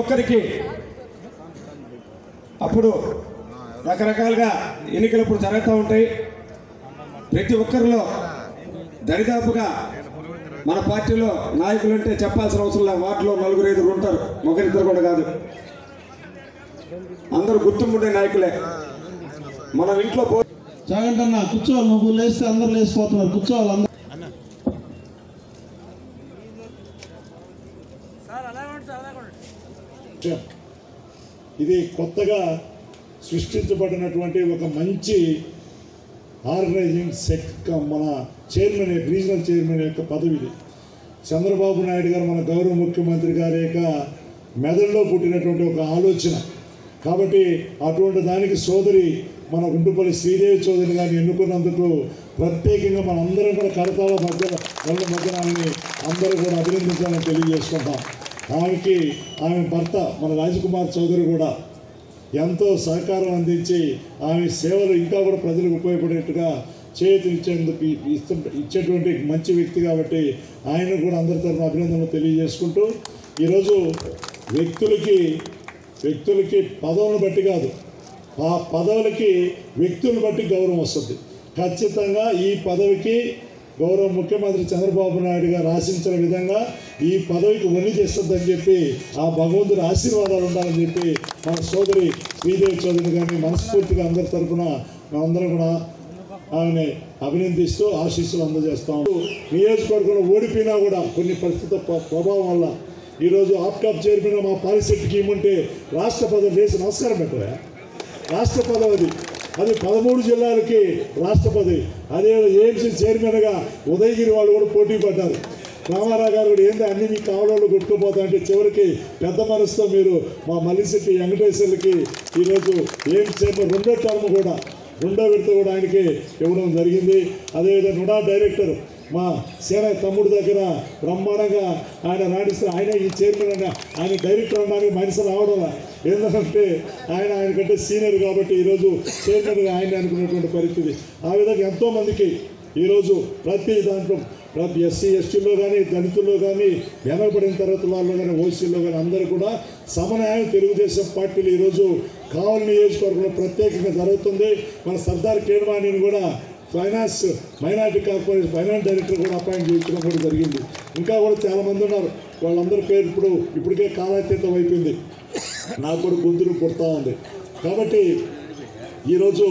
ఒక్కరికి. అప్పుడు రకరకాలుగా ఎన్నికలు ఇప్పుడు జరుగుతూ ఉంటాయి. ప్రతి ఒక్కరిలో దరిదాపుగా మన పార్టీలో నాయకులు అంటే చెప్పాల్సిన అవసరం లేదు. వాటిలో నలుగురు ఐదుగురు ఉంటారు. ఒకరిద్దరు కూడా కాదు. అందరూ గుర్తుండే నాయకులే. మనం ఇంట్లో పో జాగంటన్న కూర్చోవాలి. నువ్వు లేస్తే అందరు లేచిపోతున్నారు. కూర్చోవాలి. ఇది కొత్తగా సృష్టించబడినటువంటి ఒక మంచి ఆర్గనైజింగ్ సెక్ మన చైర్మన్ రీజనల్ చైర్మన్ యొక్క పదవి ఇది. చంద్రబాబు నాయుడు గారు మన గౌరవ ముఖ్యమంత్రి గారి యొక్క మెదడులో పుట్టినటువంటి ఒక ఆలోచన. కాబట్టి అటువంటి దానికి సోదరి మన గుంటుపల్లి శ్రీదేవి చౌదరి గారిని ఎన్నుకున్నందుకు ప్రత్యేకంగా మన అందరం కూడా కడతాల మధ్య వాళ్ళ మధ్యన అందరూ కూడా అభినందించాలని తెలియజేసుకుంటాం. ఆమెకి ఆమె భర్త మన రాజకుమార్ చౌదరి కూడా ఎంతో సహకారం అందించి ఆమె సేవలు ఇంకా కూడా ప్రజలకు ఉపయోగపడేట్టుగా చేతినిచ్చేందుకు ఇస్తు ఇచ్చేటువంటి మంచి వ్యక్తి కాబట్టి ఆయన కూడా అందరి తరఫున అభినందనలు తెలియజేసుకుంటూ ఈరోజు వ్యక్తులకి వ్యక్తులకి పదవులను బట్టి కాదు ఆ పదవులకి వ్యక్తులను బట్టి గౌరవం వస్తుంది. ఖచ్చితంగా ఈ పదవికి గౌరవ ముఖ్యమంత్రి చంద్రబాబు నాయుడు గారు ఆశించిన విధంగా ఈ పదవికి వన్ని చేస్తుందని చెప్పి ఆ భగవంతుడి ఆశీర్వాదాలు ఉండాలని చెప్పి మన సోదరి శ్రీదేవి చౌదరి గారిని మనస్ఫూర్తిగా అందరి తరఫున మేమందరం కూడా ఆమె అభినందిస్తూ ఆశీస్సులు అందజేస్తాం. నియోజకవర్గంలో ఓడిపోయినా కూడా కొన్ని పరిస్థితుల ప్రభావం వల్ల ఈరోజు ఆప్టాప్ చైర్మన్ మా పాలిసెట్కి ఇమ్మంటే రాష్ట్ర పదవి చేసి నమస్కారం పెట్టరా? రాష్ట్ర పదవి అది పదమూడు జిల్లాలకి రాష్ట్రపతి అదే ఏఎంసీ చైర్మన్గా ఉదయగిరి వాళ్ళు కూడా పోటీ పడ్డారు. రామారావు గారు కూడా ఏంది అన్ని మీకు కావడంలో కొట్టుకుపోతా అంటే చివరికి పెద్ద మనసుతో మీరు మా మల్లిశెట్టి వెంకటేశ్వర్లకి ఈరోజు ఏం చేయమో రెండో టర్మ్ కూడా రెండో విడత కూడా ఆయనకి ఇవ్వడం జరిగింది. అదేవిధంగా నుడా డైరెక్టర్ మా సేన తమ్ముడు దగ్గర బ్రహ్మాండంగా ఆయన రాణిస్తే ఆయన ఈ చైర్మన్ అన్న ఆయన డైరెక్టర్ అనడానికి మనిషి రావడం ఎందుకంటే ఆయన ఆయన కంటే సీనియర్ కాబట్టి ఈరోజు చైర్మన్గా ఆయన అనుకున్నటువంటి పరిస్థితి. ఆ విధంగా ఎంతోమందికి ఈరోజు ప్రతి దాంట్లో ప్రతి ఎస్సీ ఎస్టీలో కానీ దళితుల్లో కానీ వెనకబడిన తరగతి వాళ్ళలో కానీ ఓసీలో కానీ అందరూ కూడా సమన్యాయం తెలుగుదేశం పార్టీలు ఈరోజు కావలి నియోజకవర్గంలో ప్రత్యేకంగా జరుగుతుంది. మన సర్దార్ కేడవాణిని కూడా finance minority corporation finance director కూడా అపాయింట్ చేయించడం కూడా జరిగింది. ఇంకా కూడా చాలామంది ఉన్నారు. వాళ్ళందరి పేరు ఇప్పుడు ఇప్పటికే కాలాతీతం అయిపోయింది. నాకు కూడా గొంతులు పుడతా ఉంది. కాబట్టి ఈరోజు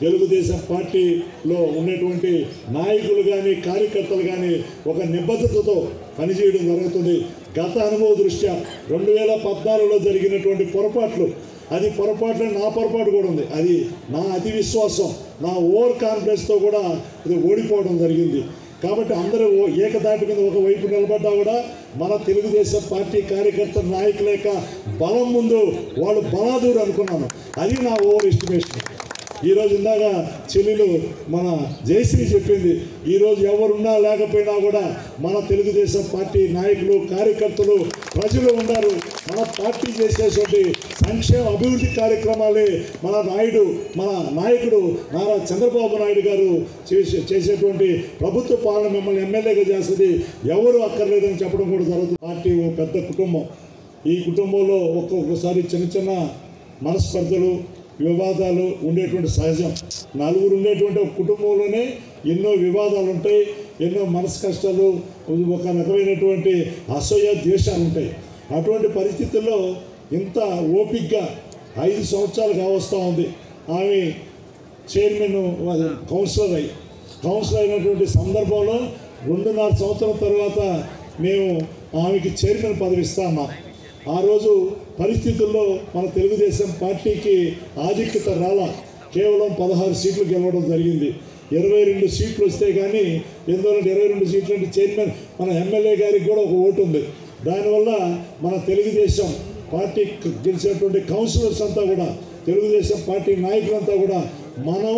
తెలుగుదేశం పార్టీలో ఉన్నటువంటి నాయకులు కానీ కార్యకర్తలు కానీ ఒక నిబద్ధతతో పనిచేయడం జరుగుతుంది. గత అనుభవ దృష్ట్యా రెండు వేల పద్నాలుగులో జరిగినటువంటి పొరపాట్లు అది పొరపాట్లు నా పొరపాటు కూడా ఉంది. అది నా అతి విశ్వాసం. నా ఓవర్ కాన్ఫిడెన్స్తో కూడా ఇది ఓడిపోవడం జరిగింది. కాబట్టి అందరూ ఓ ఏకదాటి మీద ఒక వైపు నిలబడ్డా కూడా మన తెలుగుదేశం పార్టీ కార్యకర్త నాయకుల యొక్క బలం ముందు వాళ్ళు బలాదూరు అనుకున్నాను. అది నా ఓవర్ ఎస్టిమేషన్. ఈరోజు ఇందాక చెల్లెలు మన జయశ్రీ చెప్పింది. ఈరోజు ఎవరున్నా లేకపోయినా కూడా మన తెలుగుదేశం పార్టీ నాయకులు కార్యకర్తలు ప్రజలు ఉన్నారు మన పార్టీ చేసేటువంటి సంక్షేమ అభివృద్ధి కార్యక్రమాలే మన నాయుడు మన నాయకుడు నారా చంద్రబాబు నాయుడు గారు చేసే చేసేటువంటి ప్రభుత్వ పాలన మిమ్మల్ని ఎమ్మెల్యేగా చేస్తుంది. ఎవరు అక్కర్లేదని చెప్పడం కూడా జరుగుతుంది. పార్టీ ఓ పెద్ద కుటుంబం. ఈ కుటుంబంలో ఒక్కొక్కసారి చిన్న చిన్న మనస్పర్ధలు వివాదాలు ఉండేటువంటి సహజం. నలుగురు ఉండేటువంటి ఒక కుటుంబంలోనే ఎన్నో వివాదాలు ఉంటాయి ఎన్నో మనసు కష్టాలు ఒక రకమైనటువంటి అసహ్య ద్వేషాలు ఉంటాయి. అటువంటి పరిస్థితుల్లో ఇంత ఓపిక్గా ఐదు సంవత్సరాలు కావస్తూ ఉంది. ఆమె చైర్మన్ కౌన్సిలర్ అయ్యి కౌన్సిలర్ అయినటువంటి సందర్భంలో రెండున్నర సంవత్సరం తర్వాత మేము ఆమెకి చైర్మన్ పదవి ఇస్తామా? ఆ రోజు పరిస్థితుల్లో మన తెలుగుదేశం పార్టీకి ఆధిక్యత రాలా. కేవలం పదహారు సీట్లు గెలవడం జరిగింది. ఇరవై రెండు సీట్లు వస్తే కానీ ఎందుకంటే ఇరవై రెండు సీట్లు అంటే చైర్మన్ మన ఎమ్మెల్యే గారికి కూడా ఒక ఓటు ఉంది. దానివల్ల మన తెలుగుదేశం పార్టీ గెలిచినటువంటి కౌన్సిలర్స్ అంతా కూడా తెలుగుదేశం పార్టీ నాయకులంతా కూడా మనం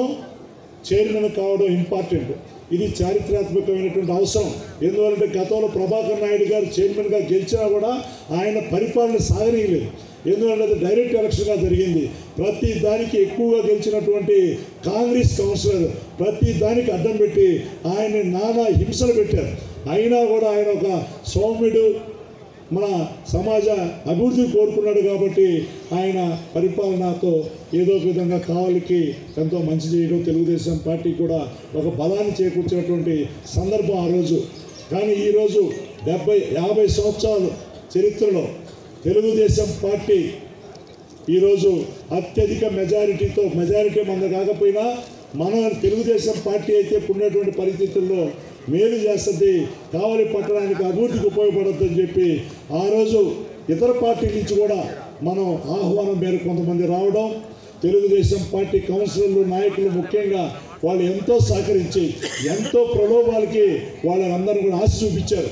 చైర్మన్ కావడం ఇంపార్టెంట్. ఇది చారిత్రాత్మకమైనటువంటి అవసరం. ఎందువలంటే గతంలో ప్రభాకర్ నాయుడు గారు చైర్మన్గా గెలిచినా కూడా ఆయన పరిపాలన సాగనీయలేదు. ఎందుకంటే అది డైరెక్ట్ ఎలక్షన్గా జరిగింది. ప్రతి దానికి ఎక్కువగా గెలిచినటువంటి కాంగ్రెస్ కౌన్సిలర్ ప్రతి దానికి అడ్డం పెట్టి ఆయన నానా హింసలు పెట్టారు. అయినా కూడా ఆయన ఒక సౌమ్యుడు మన సమాజ అభివృద్ధి కోరుకున్నాడు కాబట్టి ఆయన పరిపాలనతో ఏదో ఒక విధంగా కావలికి ఎంతో మంచి చేయడం తెలుగుదేశం పార్టీ కూడా ఒక బలాన్ని చేకూర్చినటువంటి సందర్భం ఆ రోజు. కానీ ఈరోజు డెబ్బై యాభై సంవత్సరాలు చరిత్రలో తెలుగుదేశం పార్టీ ఈరోజు అత్యధిక మెజారిటీతో మెజారిటీ మన కాకపోయినా మన తెలుగుదేశం పార్టీ అయితే ఉన్నటువంటి పరిస్థితుల్లో మేలు చేస్తుంది. కావలి పట్టణానికి అభివృద్ధికి ఉపయోగపడుతుందని చెప్పి ఆ రోజు ఇతర పార్టీ నుంచి కూడా మనం ఆహ్వానం మేరకు కొంతమంది రావడం తెలుగుదేశం పార్టీ కౌన్సిలర్లు నాయకులు ముఖ్యంగా వాళ్ళు ఎంతో సహకరించి ఎంతో ప్రలోభాలకి వాళ్ళందరూ కూడా ఆశ చూపించారు.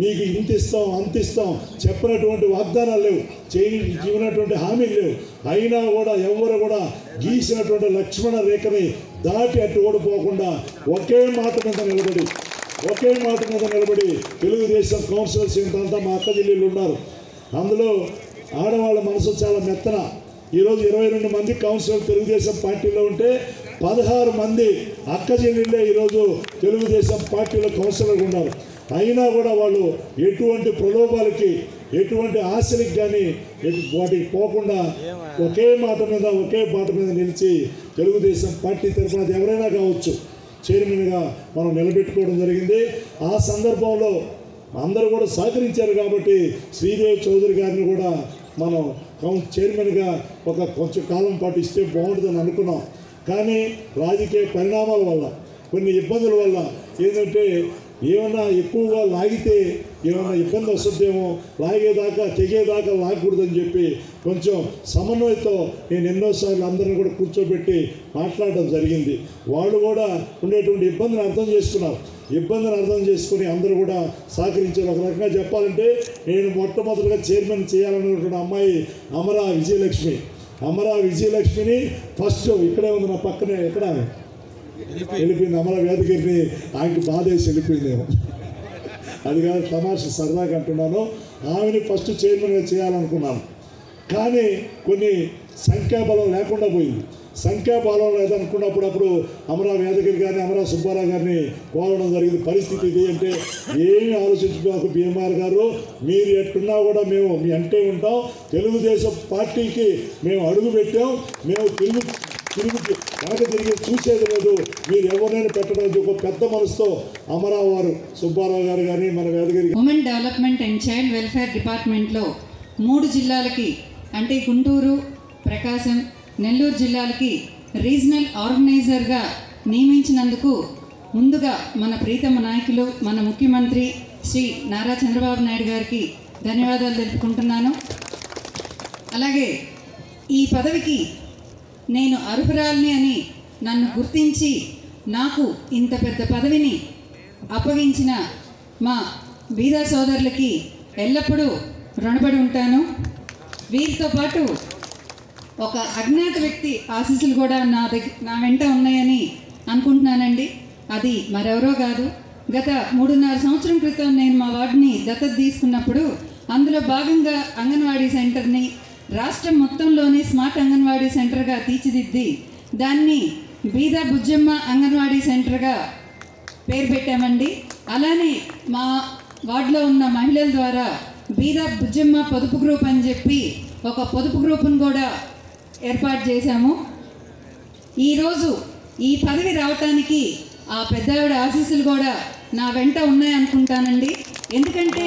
మీకు ఇంత ఇస్తాం అంత ఇస్తాం చెప్పినటువంటి వాగ్దానాలు లేవు చేయని ఇవ్వనటువంటి హామీలు లేవు. అయినా కూడా ఎవరు కూడా గీసినటువంటి లక్ష్మణ రేఖని దాటి అట్టు ఓడిపోకుండా ఒకే మాట మీద నిలబడి ఒకే మాట మీద నిలబడి తెలుగుదేశం కౌన్సిలర్స్ ఇంతంతా మా అక్క జిల్లీలు ఉన్నారు. అందులో ఆడవాళ్ళ మనసు చాలా మెత్తన. ఈరోజు ఇరవై రెండు మంది కౌన్సిలర్ తెలుగుదేశం పార్టీలో ఉంటే పదహారు మంది అక్క చెల్లెళ్ళే ఈరోజు తెలుగుదేశం పార్టీలో కౌన్సిలర్గా ఉన్నారు. అయినా కూడా వాళ్ళు ఎటువంటి ప్రలోభాలకి ఎటువంటి ఆశలకు కానీ వాటికి పోకుండా ఒకే మాట మీద ఒకే బాట మీద నిలిచి తెలుగుదేశం పార్టీ తరఫున ఎవరైనా కావచ్చు చైర్మన్గా మనం నిలబెట్టుకోవడం జరిగింది. ఆ సందర్భంలో అందరూ కూడా సహకరించారు కాబట్టి శ్రీదేవి చౌదరి గారిని కూడా మనం కౌన్ చైర్మన్గా ఒక కొంచెం కాలం పాటు ఇస్తే బాగుంటుందని అనుకున్నాం. కానీ రాజకీయ పరిణామాల వల్ల కొన్ని ఇబ్బందుల వల్ల ఏంటంటే ఏమన్నా ఎక్కువగా లాగితే ఏమన్నా ఇబ్బంది వస్తుందేమో లాగేదాకా తెగేదాకా లాగకూడదని చెప్పి కొంచెం సమన్వయంతో నేను ఎన్నోసార్లు అందరిని కూడా కూర్చోబెట్టి మాట్లాడడం జరిగింది. వాళ్ళు కూడా ఉండేటువంటి ఇబ్బందిని అర్థం చేసుకున్నారు. ఇబ్బందిని అర్థం చేసుకుని అందరూ కూడా సహకరించారు. ఒక రకంగా చెప్పాలంటే నేను మొట్టమొదటిగా చైర్మన్ చేయాలనుకున్న అమ్మాయి అమరా విజయలక్ష్మి. అమరా విజయలక్ష్మిని ఫస్ట్ ఇక్కడే ఉంది నా పక్కనే ఎక్కడ వెళ్ళిపోయింది అమర వేదగిరిని ఆయనకి బాధేసి వెళ్ళిపోయిందేమో అది కాదు తమాష సరదాగా అంటున్నాను. ఆమెని ఫస్ట్ చైర్మన్గా చేయాలనుకున్నాను. కానీ కొన్ని సంఖ్యాబలం లేకుండా పోయింది. సంఖ్యాబలం లేదనుకున్నప్పుడు అప్పుడు అమరా వేదగిరి గారిని అమరా సుబ్బారావు గారిని కోరడం జరిగింది. పరిస్థితి ఇది అంటే ఏమి ఆలోచించుకోక బీఎంఆర్ గారు. మీరు ఎట్టున్నా కూడా మేము మీ అంటే ఉంటాం. తెలుగుదేశం పార్టీకి మేము అడుగు పెట్టాం మేము తెలుగు తిరిగి వెనక తిరిగి చూసేది లేదు. మీరు ఎవరైనా పెట్టడానికి ఒక పెద్ద మనసుతో అమరావు సుబ్బారావు గారు కానీ మన Vedagiri women development and child welfare డిపార్ట్మెంట్లో మూడు జిల్లాలకి అంటే గుంటూరు ప్రకాశం నెల్లూరు జిల్లాలకి రీజనల్ ఆర్గనైజర్గా నియమించినందుకు ముందుగా మన ప్రీతమ నాయకులు మన ముఖ్యమంత్రి శ్రీ నారా చంద్రబాబు నాయుడు గారికి ధన్యవాదాలు తెలుపుకుంటున్నాను. అలాగే ఈ పదవికి నేను అర్హురాల్ని అని నన్ను గుర్తించి నాకు ఇంత పెద్ద పదవిని అప్పగించిన మా బీదా సోదరులకి ఎల్లప్పుడూ రుణపడి ఉంటాను. వీరితో పాటు ఒక అజ్ఞాత వ్యక్తి ఆశీస్సులు కూడా నా దగ్గర నా వెంట ఉన్నాయని అనుకుంటున్నానండి. అది మరెవరో కాదు. గత మూడున్నర సంవత్సరం క్రితం నేను మా వార్డుని దత్తత తీసుకున్నప్పుడు అందులో భాగంగా అంగన్వాడీ సెంటర్ని రాష్ట్రం మొత్తంలోనే స్మార్ట్ అంగన్వాడీ సెంటర్గా తీర్చిదిద్ది. దాన్ని బీద బుజ్జమ్మ అంగన్వాడీ సెంటర్గా పేరు పెట్టామండి. అలానే మా వార్డులో ఉన్న మహిళల ద్వారా బీద బుజ్జమ్మ పొదుపు గ్రూప్ అని చెప్పి ఒక పొదుపు గ్రూపును కూడా ఏర్పాటు చేశాము. ఈరోజు ఈ పదవి రావటానికి ఆ పెద్దావిడ ఆశీస్సులు కూడా నా వెంట ఉన్నాయనుకుంటానండి. ఎందుకంటే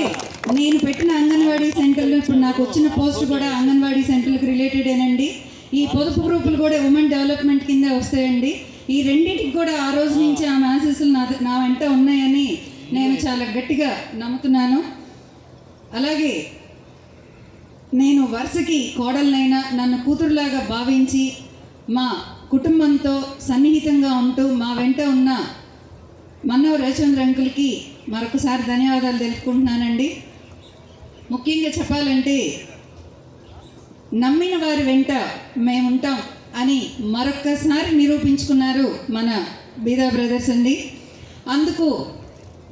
నేను పెట్టిన అంగన్వాడీ సెంటర్లు ఇప్పుడు నాకు వచ్చిన పోస్ట్ కూడా అంగన్వాడీ సెంటర్లకు రిలేటెడేనండి. ఈ పొదుపు గ్రూపులు కూడా ఉమెన్ డెవలప్మెంట్ కింద వస్తాయండి. ఈ రెండింటికి కూడా ఆ రోజు నుంచి ఆ ఆశీస్సులు నా నా వెంట ఉన్నాయని నేను చాలా గట్టిగా నమ్ముతున్నాను. అలాగే నేను వరుసకి కోడలనైనా నన్ను కూతురులాగా భావించి మా కుటుంబంతో సన్నిహితంగా ఉంటూ మా వెంట ఉన్న మన్నవ రవిచంద్ర అంకుల్కి మరొకసారి ధన్యవాదాలు తెలుపుకుంటున్నానండి. ముఖ్యంగా చెప్పాలంటే నమ్మిన వారి వెంట మేముంటాం అని మరొక్కసారి నిరూపించుకున్నారు మన బీదా బ్రదర్స్ అండి. అందుకు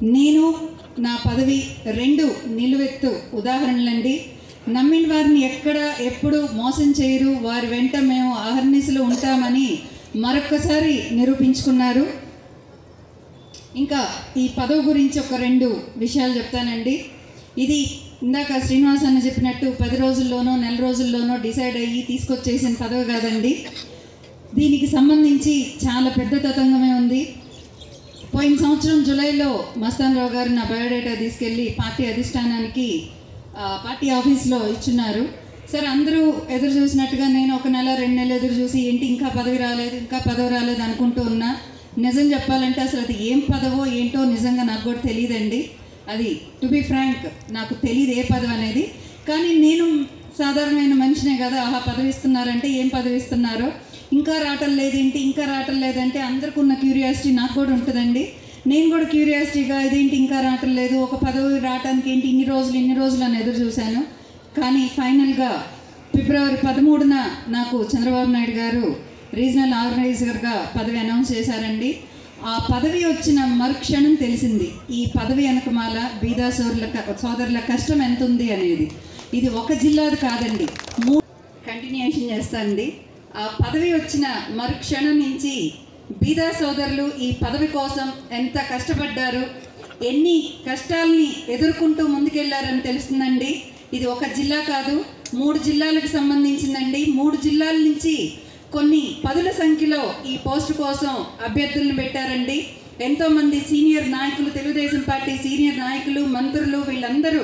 నేను నా పదవి రెండు నిలువెత్తు ఉదాహరణలండి. నమ్మిన వారిని ఎక్కడ ఎప్పుడు మోసం చేయరు. వారి వెంట మేము అహర్నిశలు ఉంటామని మరొక్కసారి నిరూపించుకున్నారు. ఇంకా ఈ పదవి గురించి ఒక రెండు విషయాలు చెప్తానండి. ఇది ఇందాక శ్రీనివాస్ అన్న చెప్పినట్టు పది రోజుల్లోనో నెల రోజుల్లోనో డిసైడ్ అయ్యి తీసుకొచ్చేసిన పదవి కాదండి. దీనికి సంబంధించి చాలా పెద్ద తతంగమే ఉంది. పోయిన సంవత్సరం జూలైలో మస్తాన్ రావు గారు నా బయోడేటా తీసుకెళ్ళి పార్టీ అధిష్టానానికి పార్టీ ఆఫీస్లో ఇచ్చున్నారు. సార్ అందరూ ఎదురు చూసినట్టుగా నేను ఒక నెల రెండు నెలలు ఎదురు చూసి ఏంటి ఇంకా పదవి రాలేదు ఇంకా పదవి రాలేదు అనుకుంటూ ఉన్నా. నిజం చెప్పాలంటే అసలు అది ఏం పదవో ఏంటో నిజంగా నాకు కూడా తెలియదండి. అది టు బి ఫ్రాంక్ నాకు తెలియదు ఏ పదవి అనేది. కానీ నేను సాధారణమైన మనిషినే కదా ఆహా పదవి ఇస్తున్నారంటే ఏం పదవిస్తున్నారో? ఇంకా రావటం లేదేంటి ఇంకా రావటం లేదంటే అందరికి ఉన్న క్యూరియాసిటీ నాకు కూడా ఉంటుందండి. నేను కూడా క్యూరియాసిటీగా ఇదేంటి ఇంకా రావటం లేదు ఒక పదవి రావటానికి ఏంటి ఇన్ని రోజులు ఇన్ని రోజులు అని ఎదురు చూశాను. కానీ ఫైనల్గా ఫిబ్రవరి పదమూడున నాకు చంద్రబాబు నాయుడు గారు రీజనల్ ఆర్గనైజర్గా పదవి అనౌన్స్ చేశారండి. ఆ పదవి వచ్చిన మరుక్షణం తెలిసింది. ఈ పదవి వెనకమాల బీదా సోదరుల సోదరుల కష్టం ఎంత ఉంది అనేది. ఇది ఒక జిల్లాది కాదండి. మూ కంటిన్యూషన్ చేస్తానండి. ఆ పదవి వచ్చిన మరుక్షణం నుంచి బీదా సోదరులు ఈ పదవి కోసం ఎంత కష్టపడ్డారు ఎన్ని కష్టాల్ని ఎదుర్కొంటూ ముందుకెళ్ళారని తెలుస్తుందండి. ఇది ఒక జిల్లా కాదు మూడు జిల్లాలకు సంబంధించిందండి. మూడు జిల్లాల నుంచి కొన్ని పదుల సంఖ్యలో ఈ పోస్టు కోసం అభ్యర్థులను పెట్టారండి. ఎంతోమంది సీనియర్ నాయకులు తెలుగుదేశం పార్టీ సీనియర్ నాయకులు మంత్రులు వీళ్ళందరూ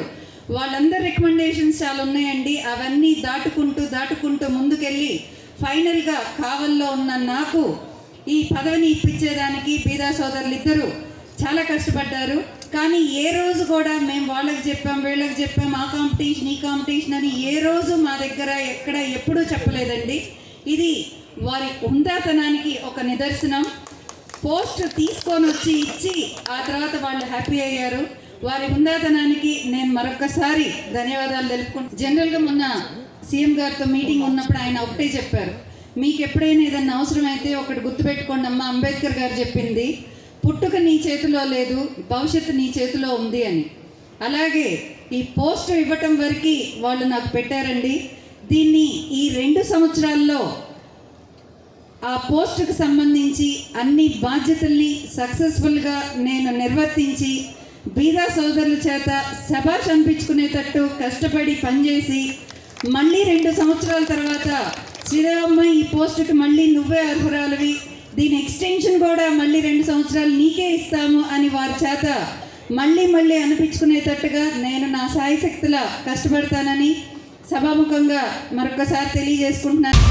వాళ్ళందరి రికమెండేషన్స్ చాలా ఉన్నాయండి. అవన్నీ దాటుకుంటూ దాటుకుంటూ ముందుకెళ్ళి ఫైనల్గా కావల్లో ఉన్న నాకు ఈ పదవిని ఇప్పించేదానికి బీదా సోదరులు ఇద్దరు చాలా కష్టపడ్డారు. కానీ ఏ రోజు కూడా మేము వాళ్ళకి చెప్పాం వీళ్ళకి చెప్పాం ఆ కాంపిటీషన్ ఈ కాంపిటీషన్ అని ఏ రోజు మా దగ్గర ఎక్కడ ఎప్పుడూ చెప్పలేదండి. ఇది వారి ఉందాతనానికి ఒక నిదర్శనం. పోస్ట్ తీసుకొని వచ్చి ఇచ్చి ఆ తర్వాత వాళ్ళు హ్యాపీ అయ్యారు. వారి హుందాతనానికి నేను మరొకసారి ధన్యవాదాలు తెలుపుకుంటాను జనరల్గా మొన్న సీఎం గారితో మీటింగ్ ఉన్నప్పుడు ఆయన ఒకటే చెప్పారు. మీకు ఎప్పుడైనా ఏదైనా అవసరమైతే ఒకటి గుర్తుపెట్టుకోండి అమ్మ అంబేద్కర్ గారు చెప్పింది. పుట్టుక నీ చేతిలో లేదు భవిష్యత్తు నీ చేతిలో ఉంది అని. అలాగే ఈ పోస్ట్ ఇవ్వటం వరకు వాళ్ళు నాకు పెట్టారండి. దీన్ని ఈ రెండు సంవత్సరాల్లో ఆ పోస్టుకు సంబంధించి అన్ని బాధ్యతల్ని సక్సెస్ఫుల్గా నేను నిర్వర్తించి బీదా సోదరుల చేత శభాష్ అనిపించుకునేటట్టు కష్టపడి పనిచేసి మళ్ళీ రెండు సంవత్సరాల తర్వాత శ్రీరామ్మ ఈ పోస్టుకి మళ్ళీ నువ్వే అర్హురాలివి. దీని ఎక్స్టెన్షన్ కూడా మళ్ళీ రెండు సంవత్సరాలు నీకే ఇస్తాము అని వారి చేత మళ్ళీ మళ్ళీ అనిపించుకునేటట్టుగా నేను నా సాయశక్తుల కష్టపడతానని సభాముఖంగా మరొకసారి తెలియజేసుకుంటున్నాను.